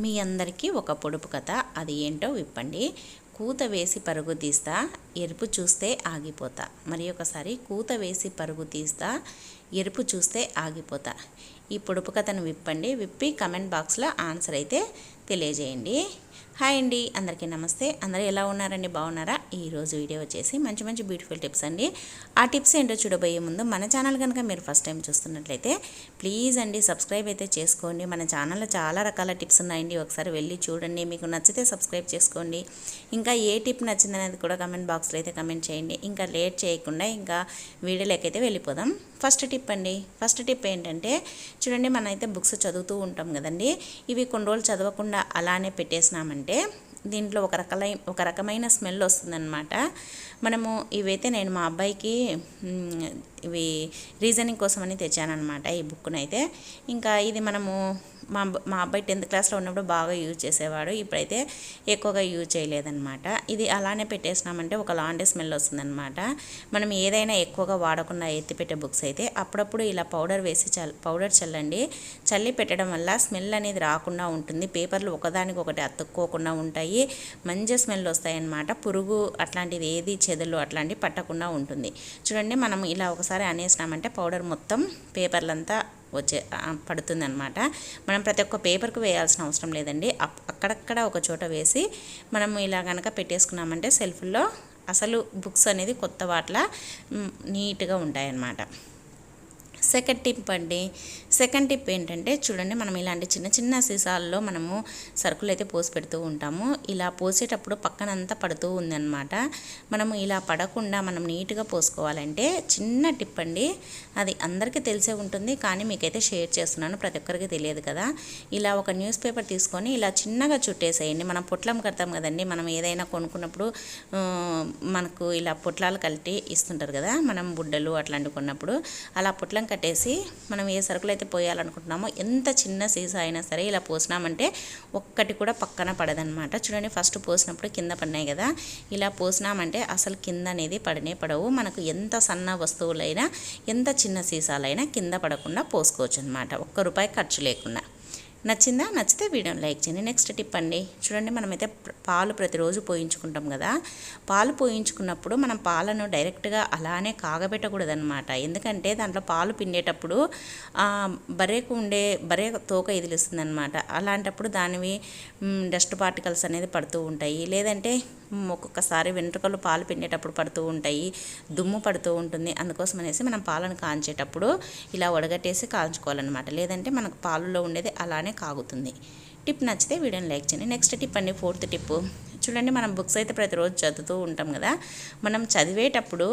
మీ అందరికీ ఒక పొడుపు కథ. అది ఏంటో విప్పండి. కూత వేసి పరుగు తీస్తా ఎరుపు చూస్తే ఆగిపోతా. మరి ఒకసారి కూత వేసి పరుగు తీస్తా ఎరుపు చూస్తే ఆగిపోతా. ఈ పొడుపు కథను విప్పండి. విప్పి కమెంట్ బాక్స్లో ఆన్సర్ అయితే తెలియజేయండి. హాయ్ అండి అందరికీ నమస్తే. అందరూ ఎలా ఉన్నారండి? బాగున్నారా? ఈరోజు వీడియో వచ్చేసి మంచి మంచి బ్యూటిఫుల్ టిప్స్ అండి. ఆ టిప్స్ ఏంటో చూడబోయే ముందు మన ఛానల్ కనుక మీరు ఫస్ట్ టైం చూస్తున్నట్లయితే ప్లీజ్ అండి సబ్స్క్రైబ్ అయితే చేసుకోండి. మన ఛానల్లో చాలా రకాల టిప్స్ ఉన్నాయండి. ఒకసారి వెళ్ళి చూడండి. మీకు నచ్చితే సబ్స్క్రైబ్ చేసుకోండి. ఇంకా ఏ టిప్ నచ్చిందనేది కూడా కమెంట్ బాక్స్లో అయితే కమెంట్ చేయండి. ఇంకా లేట్ చేయకుండా ఇంకా వీడియోలోకైతే వెళ్ళిపోదాం. ఫస్ట్ టిప్ అండి. ఫస్ట్ టిప్ ఏంటంటే చూడండి మనమైతే బుక్స్ చదువుతూ ఉంటాం కదండి. ఇవి కొన్ని రోజులు చదవకుండా అలానే పెట్టేసినామంటే దీంట్లో ఒక రకమైన ఒక రకమైన స్మెల్ వస్తుందన్నమాట. మనము ఇవైతే నేను మా అబ్బాయికి ఇవి రీజనింగ్ కోసమని తెచ్చానమాట ఈ బుక్నైతే ఇంకా ఇది మనము మా అబ్బ- మా అబ్బాయి టెన్త్ క్లాస్లో ఉన్నప్పుడు బాగా యూజ్ చేసేవాడు. ఇప్పుడైతే ఎక్కువగా యూజ్ చేయలేదన్నమాట. ఇది అలానే పెట్టేసినామంటే ఒక లాంటి స్మెల్ వస్తుందన్నమాట. మనం ఏదైనా ఎక్కువగా వాడకుండా ఎత్తిపెట్టే బుక్స్ అయితే అప్పుడప్పుడు ఇలా పౌడర్ వేసి చల్ పౌడర్ చల్లండి. చల్లి పెట్టడం వల్ల స్మెల్ అనేది రాకుండా ఉంటుంది. పేపర్లు ఒకదానికి ఒకటి అతుక్కోకుండా ఉంటాయి. మంచి స్మెల్ వస్తాయన్నమాట. పురుగు అట్లాంటిది ఏది చెదలు అట్లాంటివి పట్టకుండా ఉంటుంది. చూడండి మనం ఇలా ఒకసారి అనేసినామంటే పౌడర్ మొత్తం పేపర్లంతా వచ్చే పడుతుంది అనమాట మనం ప్రతి ఒక్క పేపర్కి వేయాల్సిన అవసరం లేదండి. అప్- అక్కడక్కడ ఒక చోట వేసి మనం ఇలా కనుక పెట్టేసుకున్నామంటే సెల్ఫ్లో అసలు బుక్స్ అనేది కొత్త వాట్ల నీట్గా ఉంటాయన్నమాట. సెకండ్ టిప్ అండి. సెకండ్ టిప్ ఏంటంటే చూడండి మనం ఇలాంటి చిన్న చిన్న సీసాల్లో మనము సరుకులు అయితే పోసి పెడుతూ ఉంటాము. ఇలా పోసేటప్పుడు పక్కనంతా పడుతూ ఉందన్నమాట. మనము ఇలా పడకుండా మనం నీట్గా పోసుకోవాలంటే చిన్న టిప్ అండి. అది అందరికీ తెలిసే ఉంటుంది కానీ మీకైతే షేర్ చేస్తున్నాను ప్రతి ఒక్కరికి తెలియదు కదా. ఇలా ఒక న్యూస్ పేపర్ తీసుకొని ఇలా చిన్నగా చుట్టేసేయండి. మనం పొట్లం కడతాం కదండి మనం ఏదైనా కొనుక్కున్నప్పుడు మనకు ఇలా పొట్లాలు కలిపి ఇస్తుంటారు కదా మనం బుడ్డలు అట్లాంటివి కొన్నప్పుడు అలా పొట్లం కట్టి కట్టేసి మనం ఏ సరుకులు అయితే పోయాలనుకుంటున్నామో ఎంత చిన్న సీసా అయినా సరే ఇలా పోసినామంటే ఒక్కటి కూడా పక్కన పడదనమాట చూడండి ఫస్ట్ పోసినప్పుడు కింద పడినాయి కదా. ఇలా పోసినామంటే అసలు కింద అనేది పడనే పడవు. మనకు ఎంత సన్న వస్తువులైనా ఎంత చిన్న సీసాలైనా కింద పడకుండా పోసుకోవచ్చు అనమాట ఒక్క రూపాయి ఖర్చు లేకుండా. నచ్చిందా? నచ్చితే వీడియోని లైక్ చేయండి. నెక్స్ట్ టిప్ అండి. చూడండి మనమైతే పాలు ప్రతిరోజు పోయించుకుంటాం కదా. పాలు పోయించుకున్నప్పుడు మనం పాలను డైరెక్ట్గా అలానే కాగబెట్టకూడదు అనమాట ఎందుకంటే దాంట్లో పాలు పిండేటప్పుడు బరేకు బర్రెకు ఉండే బరే తోక ఇదిలిస్తుంది అనమాట అలాంటప్పుడు దానివి డస్ట్ పార్టికల్స్ అనేది పడుతూ ఉంటాయి. లేదంటే ఒక్కొక్కసారి వెంట్రుకలు పాలు పిండేటప్పుడు పడుతూ ఉంటాయి దుమ్ము పడుతూ ఉంటుంది. అందుకోసం అనేసి మనం పాలను కాంచేటప్పుడు ఇలా వడగట్టేసి కాల్చుకోవాలన్నమాట. లేదంటే మనకు పాలలో ఉండేది అలానే కాగుతుంది. టిప్ నచ్చితే వీడియోని లైక్ చేయండి. నెక్స్ట్ టిప్ అండి ఫోర్త్ టిప్. చూడండి మనం బుక్స్ అయితే ప్రతిరోజు చదువుతూ ఉంటాం కదా. మనం చదివేటప్పుడు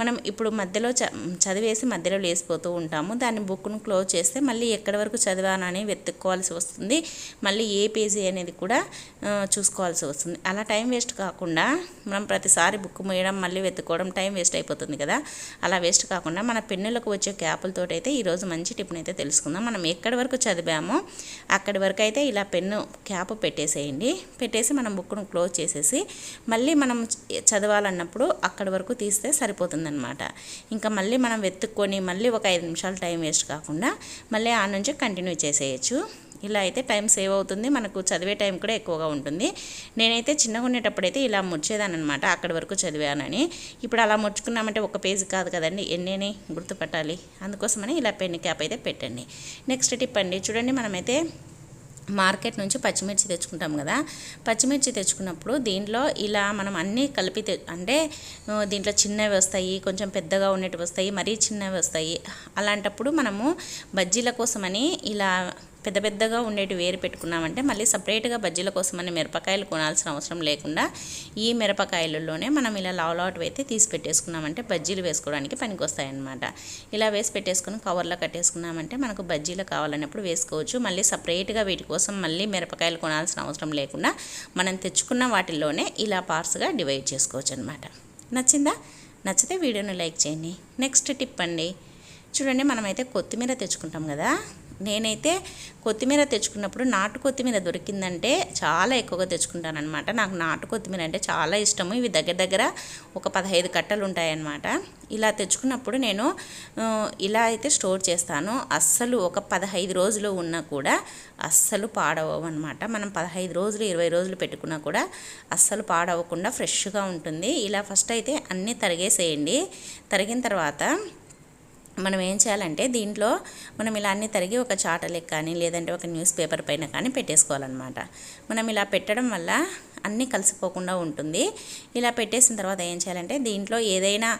మనం ఇప్పుడు మధ్యలో చ చదివేసి మధ్యలో లేసిపోతూ ఉంటాము. దాన్ని బుక్ను క్లోజ్ చేస్తే మళ్ళీ ఎక్కడి వరకు చదివానని వెతుక్కోవాల్సి వస్తుంది. మళ్ళీ ఏ పేజీ అనేది కూడా చూసుకోవాల్సి వస్తుంది. అలా టైం వేస్ట్ కాకుండా మనం ప్రతిసారి బుక్ మూయడం మళ్ళీ వెతుక్కోవడం టైం వేస్ట్ అయిపోతుంది కదా. అలా వేస్ట్ కాకుండా మన పెన్నులకు వచ్చే క్యాపులతో అయితే ఈరోజు మంచి టిప్ని అయితే తెలుసుకుందాం. మనం ఎక్కడి వరకు చదివామో అక్కడి వరకు అయితే ఇలా పెన్ను క్యాప్ పెట్టేసేయండి. పెట్టేసి మనం బుక్ను క్లోజ్ చేసేసి మళ్ళీ మనం చదవాలన్నప్పుడు అక్కడి వరకు తీస్తే సరిపోతుందనమాట ఇంకా మళ్ళీ మనం వెతుక్కొని మళ్ళీ ఒక ఐదు నిమిషాలు టైం వేస్ట్ కాకుండా మళ్ళీ ఆ నుంచి కంటిన్యూ చేసేయచ్చు. ఇలా అయితే టైం సేవ్ అవుతుంది. మనకు చదివే టైం కూడా ఎక్కువగా ఉంటుంది. నేనైతే చిన్నగా ఉండేటప్పుడైతే ఇలా ముడిచేదాన్ని అనమాట అక్కడి వరకు చదివానని. ఇప్పుడు అలా ముడుచుకున్నామంటే ఒక పేజీ కాదు కదండి. ఎన్నేని గుర్తుపట్టాలి? అందుకోసమని ఇలా పెన్ క్యాప్ అయితే పెట్టండి. నెక్స్ట్ టిప్ అండి. చూడండి మనమైతే మార్కెట్ నుంచి పచ్చిమిర్చి తెచ్చుకుంటాం కదా. పచ్చిమిర్చి తెచ్చుకున్నప్పుడు దీంట్లో ఇలా మనం అన్నీ కలిపి అంటే దీంట్లో చిన్నవి వస్తాయి కొంచెం పెద్దగా ఉన్నవి వస్తాయి మరీ చిన్నవి వస్తాయి. అలాంటప్పుడు మనము బజ్జీల కోసమని ఇలా పెద్ద పెద్దగా ఉండేవి వేరు పెట్టుకున్నామంటే మళ్ళీ సపరేట్గా బజ్జీల కోసమని మిరపకాయలు కొనాల్సిన అవసరం లేకుండా ఈ మిరపకాయలలోనే మనం ఇలా లావ్ అయితే తీసి పెట్టేసుకున్నామంటే బజ్జీలు వేసుకోవడానికి పనికొస్తాయన్నమాట. ఇలా వేసి పెట్టేసుకుని కవర్లో కట్టేసుకున్నామంటే మనకు బజ్జీలు కావాలన్నప్పుడు వేసుకోవచ్చు. మళ్ళీ సపరేట్గా వీటి కోసం మళ్ళీ మిరపకాయలు కొనాల్సిన అవసరం లేకుండా మనం తెచ్చుకున్న వాటిల్లోనే ఇలా పార్ట్స్గా డివైడ్ చేసుకోవచ్చు అనమాట నచ్చిందా? నచ్చితే వీడియోని లైక్ చేయండి. నెక్స్ట్ టిప్ అండి. చూడండి మనమైతే కొత్తిమీర తెచ్చుకుంటాం కదా? నేనైతే కొత్తిమీర తెచ్చుకున్నప్పుడు నాటు కొత్తిమీర దొరికిందంటే చాలా ఎక్కువగా తెచ్చుకుంటాను అనమాట నాకు నాటు కొత్తిమీర అంటే చాలా ఇష్టము. ఇవి దగ్గర దగ్గర ఒక పదహైదు కట్టలు ఉంటాయన్నమాట. ఇలా తెచ్చుకున్నప్పుడు నేను ఇలా అయితే స్టోర్ చేస్తాను. అస్సలు ఒక పదహైదు రోజులు ఉన్నా కూడా అస్సలు పాడవవు అనమాట మనం పదహైదు రోజులు ఇరవై రోజులు పెట్టుకున్నా కూడా అస్సలు పాడవకుండా ఫ్రెష్గా ఉంటుంది. ఇలా ఫస్ట్ అయితే అన్నీ తరిగేసేయండి. తరిగిన తర్వాత మనం ఏం చేయాలంటే దీంట్లో మనం ఇలా అన్ని తరిగి ఒక చాటలెక్ కానీ లేదంటే ఒక న్యూస్ పేపర్ పైన కానీ పెట్టేసుకోవాలన్నమాట. మనం ఇలా పెట్టడం వల్ల అన్నీ కలిసిపోకుండా ఉంటుంది. ఇలా పెట్టేసిన తర్వాత ఏం చేయాలంటే దీంట్లో ఏదైనా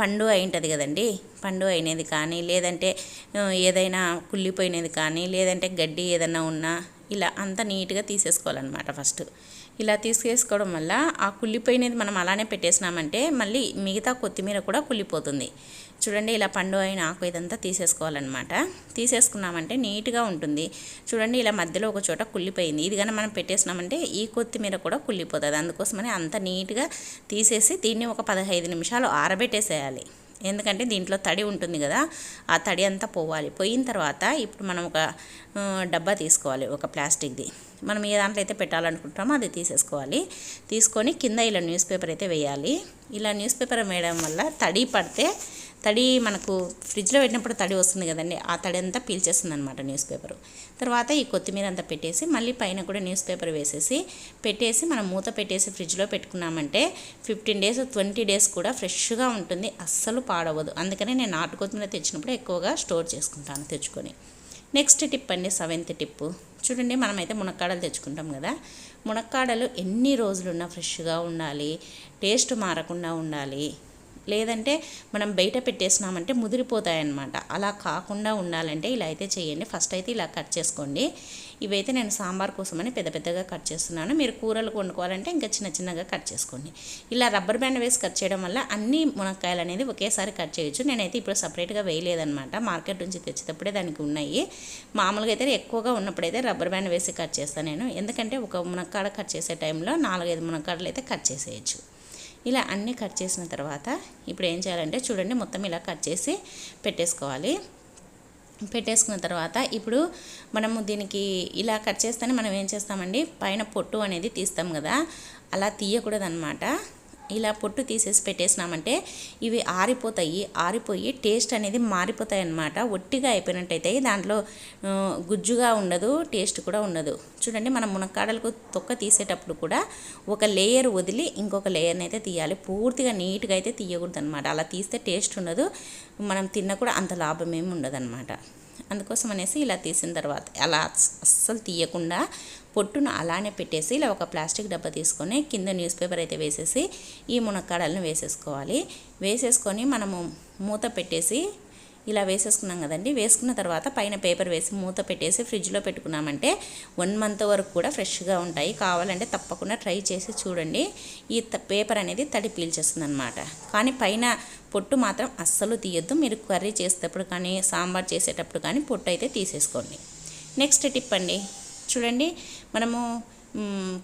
పండు అయి ఉంటుంది కదండి. పండు అయినది కానీ లేదంటే ఏదైనా కుళ్ళిపోయినది కానీ లేదంటే గడ్డి ఏదైనా ఉన్నా ఇలా అంతా నీట్గా తీసేసుకోవాలన్నమాట ఫస్ట్. ఇలా తీసేసుకోవడం వల్ల ఆ కుళ్ళిపోయినది మనం అలానే పెట్టేసినామంటే మళ్ళీ మిగతా కొత్తిమీర కూడా కుళ్ళిపోతుంది. చూడండి ఇలా పండు అయిన ఆకు ఇదంతా తీసేసుకోవాలన్నమాట. తీసేసుకున్నామంటే నీట్గా ఉంటుంది. చూడండి ఇలా మధ్యలో ఒక చోట కుళ్ళిపోయింది. ఇది కానీ మనం పెట్టేసినామంటే ఈ కొత్తిమీర కూడా కుళ్ళిపోతుంది. అందుకోసమని అంత నీట్గా తీసేసి దీన్ని ఒక పదహైదు నిమిషాలు ఆరబెట్టేసేయాలి. ఎందుకంటే దీంట్లో తడి ఉంటుంది కదా ఆ తడి అంతా పోవాలి. పోయిన తర్వాత ఇప్పుడు మనం ఒక డబ్బా తీసుకోవాలి ఒక ప్లాస్టిక్ది. మనం ఏ దాంట్లో అయితే పెట్టాలనుకుంటామో అది తీసేసుకోవాలి. తీసుకొని కింద ఇలా న్యూస్ పేపర్ అయితే వేయాలి. ఇలా న్యూస్ పేపర్ వేయడం వల్ల తడి పడితే తడి మనకు ఫ్రిడ్జ్లో పెట్టినప్పుడు తడి వస్తుంది కదండి ఆ తడి అంతా పీల్చేస్తుంది అనమాట న్యూస్ పేపర్. తర్వాత ఈ కొత్తిమీర అంతా పెట్టేసి మళ్ళీ పైన కూడా న్యూస్ పేపర్ వేసేసి పెట్టేసి మనం మూత పెట్టేసి ఫ్రిడ్జ్లో పెట్టుకున్నామంటే ఫిఫ్టీన్ డేస్ ట్వంటీ డేస్ కూడా ఫ్రెష్గా ఉంటుంది అస్సలు పాడవదు అందుకని నేను నాటు కొత్తిమీర తెచ్చినప్పుడు ఎక్కువగా స్టోర్ చేసుకుంటాను తెచ్చుకొని. నెక్స్ట్ టిప్ అండి సెవెంత్ టిప్పు చూడండి మనమైతే మునక్కాడలు తెచ్చుకుంటాం కదా మునక్కాడలు ఎన్ని రోజులున్నా ఫ్రెష్గా ఉండాలి టేస్ట్ మారకుండా ఉండాలి లేదంటే మనం బయట పెట్టేసినామంటే ముదిరిపోతాయన్నమాట. అలా కాకుండా ఉండాలంటే ఇలా అయితే చేయండి. ఫస్ట్ అయితే ఇలా కట్ చేసుకోండి. ఇవైతే నేను సాంబార్ కోసమని పెద్ద పెద్దగా కట్ చేస్తున్నాను. మీరు కూరలు వండుకోవాలంటే ఇంకా చిన్న చిన్నగా కట్ చేసుకోండి. ఇలా రబ్బర్ బ్యాండ్ వేసి కట్ చేయడం వల్ల అన్ని మునక్కాయలు అనేది ఒకేసారి కట్ చేయొచ్చు. నేనైతే ఇప్పుడు సపరేట్గా వేయలేదనమాట మార్కెట్ నుంచి తెచ్చేటప్పుడే దానికి ఉన్నాయి. మామూలుగా అయితే ఎక్కువగా ఉన్నప్పుడైతే రబ్బర్ బ్యాండ్ వేసి కట్ చేస్తాను నేను. ఎందుకంటే ఒక మునక్కాడ కట్ చేసే టైంలో నాలుగైదు మునక్కాడలు అయితే కట్ చేసేయచ్చు. ఇలా అన్నీ కట్ చేసిన తర్వాత ఇప్పుడు ఏం చేయాలంటే చూడండి మొత్తం ఇలా కట్ చేసి పెట్టేసుకోవాలి. పెట్టేసుకున్న తర్వాత ఇప్పుడు మనము దీనికి ఇలా కట్ చేస్తేనే మనం ఏం చేస్తామండి? పైన పొట్టు అనేది తీస్తాం కదా? అలా తీయకూడదనమాట ఇలా పొట్టు తీసేసి పెట్టేసినామంటే ఇవి ఆరిపోతాయి. ఆరిపోయి టేస్ట్ అనేది మారిపోతాయి అన్నమాట. ఒట్టిగా అయిపోయినట్టయితే దాంట్లో గుజ్జుగా ఉండదు టేస్ట్ కూడా ఉండదు. చూడండి మనం మునక్కాడలకు తొక్క తీసేటప్పుడు కూడా ఒక లేయర్ వదిలి ఇంకొక లేయర్ని అయితే తీయాలి. పూర్తిగా నీట్గా అయితే తీయకూడదు అనమాట అలా తీస్తే టేస్ట్ ఉండదు. మనం తిన్న కూడా అంత లాభం ఏమి ఉండదు అనమాట అందుకోసం అనేసి ఇలా తీసిన తర్వాత అలా అస్సలు తీయకుండా పొట్టును అలానే పెట్టేసి ఇలా ఒక ప్లాస్టిక్ డబ్బా తీసుకొని కింద న్యూస్ పేపర్ అయితే వేసేసి ఈ మునక్కాడలను వేసేసుకోవాలి. వేసేసుకొని మనము మూత పెట్టేసి ఇలా వేసేసుకున్నాం కదండి. వేసుకున్న తర్వాత పైన పేపర్ వేసి మూత పెట్టేసి ఫ్రిడ్జ్లో పెట్టుకున్నామంటే వన్ మంత్ వరకు కూడా ఫ్రెష్గా ఉంటాయి. కావాలంటే తప్పకుండా ట్రై చేసి చూడండి. ఈ పేపర్ అనేది తడి పీల్చేస్తుంది అనమాట కానీ పైన పొట్టు మాత్రం అస్సలు తీయొద్దు. మీరు కర్రీ చేసేటప్పుడు కానీ సాంబార్ చేసేటప్పుడు కానీ పొట్టు అయితే తీసేసుకోండి. నెక్స్ట్ టిప్ అండి. చూడండి. మనము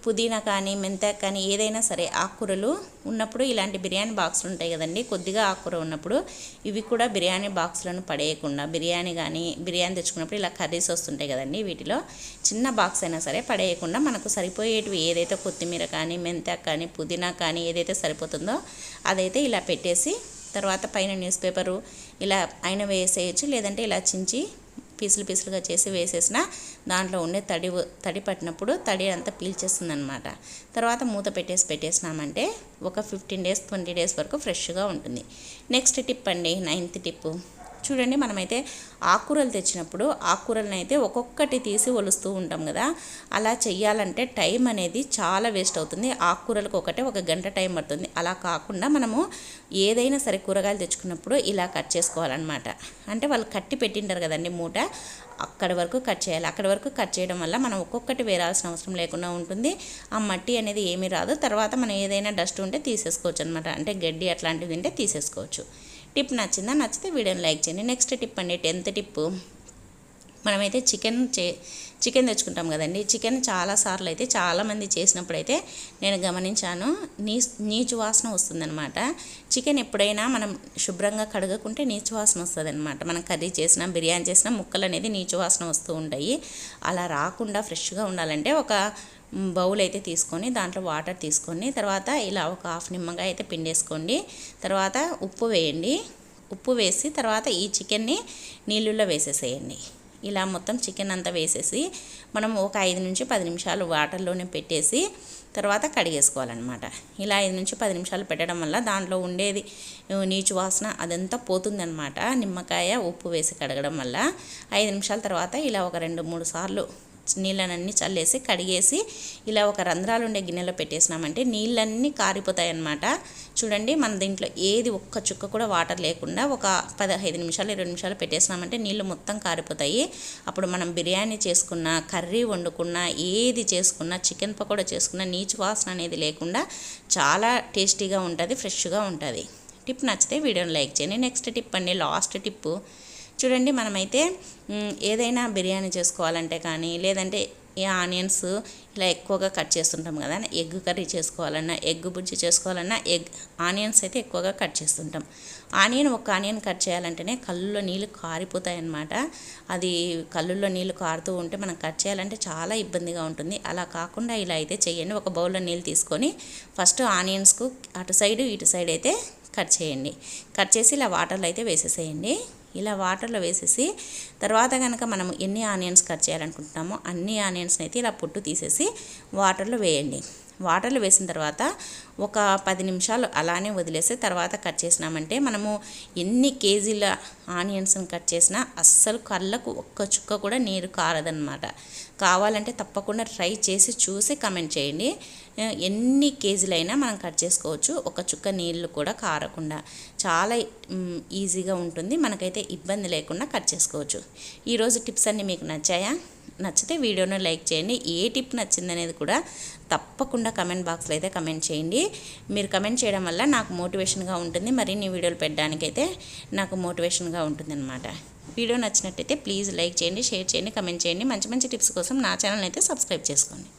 పుదీనా కానీ మెంతాకు కానీ ఏదైనా సరే ఆకుకూరలు ఉన్నప్పుడు ఇలాంటి బిర్యానీ బాక్సులు ఉంటాయి కదండి. కొద్దిగా ఆకుకూర ఉన్నప్పుడు ఇవి కూడా బిర్యానీ బాక్సులను పడేయకుండా బిర్యానీ కానీ బిర్యానీ తెచ్చుకున్నప్పుడు ఇలా కర్రీస్ వస్తుంటాయి కదండి వీటిలో. చిన్న బాక్స్ అయినా సరే పడేయకుండా మనకు సరిపోయేటివి ఏదైతే కొత్తిమీర కానీ మెంతాకు కానీ పుదీనా కానీ ఏదైతే సరిపోతుందో అదైతే ఇలా పెట్టేసి తర్వాత పైన న్యూస్ పేపరు ఇలా అయిన వేసేయచ్చు లేదంటే ఇలా చించి పీసులు పీసులుగా చేసి వేసేసిన దాంట్లో ఉండే తడి తడి పట్టినప్పుడు తడి అంతా పీల్చేస్తుంది అనమాట తర్వాత మూత పెట్టేసి పెట్టేసినామంటే ఒక ఫిఫ్టీన్ డేస్ ట్వంటీ డేస్ వరకు ఫ్రెష్గా ఉంటుంది. నెక్స్ట్ టిప్ అండి నైన్త్ టిప్పు. చూడండి మనమైతే ఆకుకూరలు తెచ్చినప్పుడు ఆకుకూరలను అయితే ఒక్కొక్కటి తీసి ఒలుస్తూ ఉంటాం కదా. అలా చెయ్యాలంటే టైం అనేది చాలా వేస్ట్ అవుతుంది. ఆకుకూరలకు ఒకటే ఒక గంట టైం పడుతుంది. అలా కాకుండా మనము ఏదైనా సరే కూరగాయలు తెచ్చుకున్నప్పుడు ఇలా కట్ చేసుకోవాలన్నమాట. అంటే వాళ్ళు కట్టి పెట్టింటారు కదండి మూట. అక్కడి వరకు కట్ చేయాలి. అక్కడి వరకు కట్ చేయడం వల్ల మనం ఒక్కొక్కటి వేరాల్సిన అవసరం లేకుండా ఉంటుంది. ఆ మట్టి అనేది ఏమీ రాదు. తర్వాత మనం ఏదైనా డస్ట్ ఉంటే తీసేసుకోవచ్చు అనమాట అంటే గడ్డి అట్లాంటిది ఉంటే తీసేసుకోవచ్చు. టిప్ నచ్చిందా? నచ్చితే వీడియోని లైక్ చేయండి. నెక్స్ట్ టిప్ అండి టెన్త్ టిప్. మనమైతే చికెన్ చే చికెన్ తెచ్చుకుంటాం కదండి. చికెన్ చాలాసార్లు అయితే చాలామంది చేసినప్పుడు అయితే నేను గమనించాను నీ నీచు వాసన వస్తుందనమాట చికెన్ ఎప్పుడైనా మనం శుభ్రంగా కడగకుంటే నీచు వాసన వస్తుంది అనమాట మనం కర్రీ చేసినా బిర్యానీ చేసినా ముక్కలు అనేది నీచు వాసన వస్తూ ఉంటాయి. అలా రాకుండా ఫ్రెష్గా ఉండాలంటే ఒక బౌల్ అయితే తీసుకొని దాంట్లో వాటర్ తీసుకొని తర్వాత ఇలా ఒక హాఫ్ నిమ్మకాయ అయితే పిండేసుకోండి. తర్వాత ఉప్పు వేయండి. ఉప్పు వేసి తర్వాత ఈ చికెన్ని నీళ్ళల్లో వేసేసేయండి. ఇలా మొత్తం చికెన్ అంతా వేసేసి మనం ఒక ఐదు నుంచి పది నిమిషాలు వాటర్లోనే పెట్టేసి తర్వాత కడిగేసుకోవాలన్నమాట. ఇలా ఐదు నుంచి పది నిమిషాలు పెట్టడం వల్ల దాంట్లో ఉండేది నీచు వాసన అదంతా పోతుందన్నమాట. నిమ్మకాయ ఉప్పు వేసి కడగడం వల్ల ఐదు నిమిషాల తర్వాత ఇలా ఒక రెండు మూడు సార్లు నీళ్ళనన్నీ చల్లేసి కడిగేసి ఇలా ఒక రంధ్రాలు ఉండే గిన్నెలో పెట్టేసినామంటే నీళ్ళన్నీ కారిపోతాయి అన్నమాట చూడండి మన దీంట్లో ఏది ఒక్క చుక్క కూడా వాటర్ లేకుండా ఒక పదహైదు నిమిషాలు ఇరవై నిమిషాలు పెట్టేసినామంటే నీళ్ళు మొత్తం కారిపోతాయి. అప్పుడు మనం బిర్యానీ చేసుకున్న కర్రీ వండుకున్న ఏది చేసుకున్నా చికెన్ పకోడా చేసుకున్న నీచు వాసన అనేది లేకుండా చాలా టేస్టీగా ఉంటుంది ఫ్రెష్గా ఉంటుంది. టిప్ నచ్చితే వీడియోని లైక్ చేయండి. నెక్స్ట్ టిప్ అండి లాస్ట్ టిప్పు. చూడండి మనమైతే ఏదైనా బిర్యానీ చేసుకోవాలంటే కానీ లేదంటే ఈ ఆనియన్స్ ఇలా ఎక్కువగా కట్ చేస్తుంటాం కదా ఎగ్ కర్రీ చేసుకోవాలన్నా ఎగ్ బుజ్జి చేసుకోవాలన్నా ఎగ్ ఆనియన్స్ అయితే ఎక్కువగా కట్ చేస్తుంటాం. ఆనియన్ ఒక ఆనియన్ కట్ చేయాలంటేనే కళ్ళులో నీళ్ళు కారిపోతాయి అన్నమాట అది కళ్ళుల్లో నీళ్ళు కారుతూ ఉంటే మనం కట్ చేయాలంటే చాలా ఇబ్బందిగా ఉంటుంది. అలా కాకుండా ఇలా అయితే చేయండి. ఒక బౌల్లో నీళ్ళు తీసుకొని ఫస్ట్ ఆనియన్స్కు అటు సైడ్ ఇటు సైడ్ అయితే కట్ చేయండి. కట్ చేసి ఇలా వాటర్లో అయితే వేసేసేయండి. ఇలా వాటర్లో వేసేసి తర్వాత కనుక మనం ఎన్ని ఆనియన్స్ కట్ చేయాలనుకుంటున్నామో అన్ని ఆనియన్స్ని అయితే ఇలా పొట్టు తీసేసి వాటర్లో వేయండి. వాటర్లో వేసిన తర్వాత ఒక పది నిమిషాలు అలానే వదిలేసి తర్వాత కట్ చేసినామంటే మనము ఎన్ని కేజీల ఆనియన్స్ని కట్ చేసినా అస్సలు కళ్ళకు ఒక్క చుక్క కూడా నీరు కారదనమాట కావాలంటే తప్పకుండా ట్రై చేసి చూసి కమెంట్ చేయండి. ఎన్ని కేజీలైనా మనం కట్ చేసుకోవచ్చు. ఒక చుక్క నీళ్ళు కూడా కారకుండా. చాలా ఈజీగా ఉంటుంది. మనకైతే ఇబ్బంది లేకుండా కట్ చేసుకోవచ్చు. ఈరోజు టిప్స్ అన్నీ మీకు నచ్చాయా? నచ్చితే వీడియోను లైక్ చేయండి. ఏ టిప్ నచ్చిందనేది కూడా తప్పకుండా కమెంట్ బాక్స్లో అయితే కమెంట్ చేయండి. మీరు కమెంట్ చేయడం వల్ల నాకు మోటివేషన్గా ఉంటుంది. మరిన్ని వీడియోలు పెట్టడానికైతే నాకు మోటివేషన్గా ఉంటుంది అనమాట వీడియో నచ్చినట్టయితే ప్లీజ్ లైక్ చేయండి షేర్ చేయండి కమెంట్ చేయండి. మంచి మంచి టిప్స్ కోసం నా ఛానల్ అయితే సబ్స్క్రైబ్ చేసుకోండి.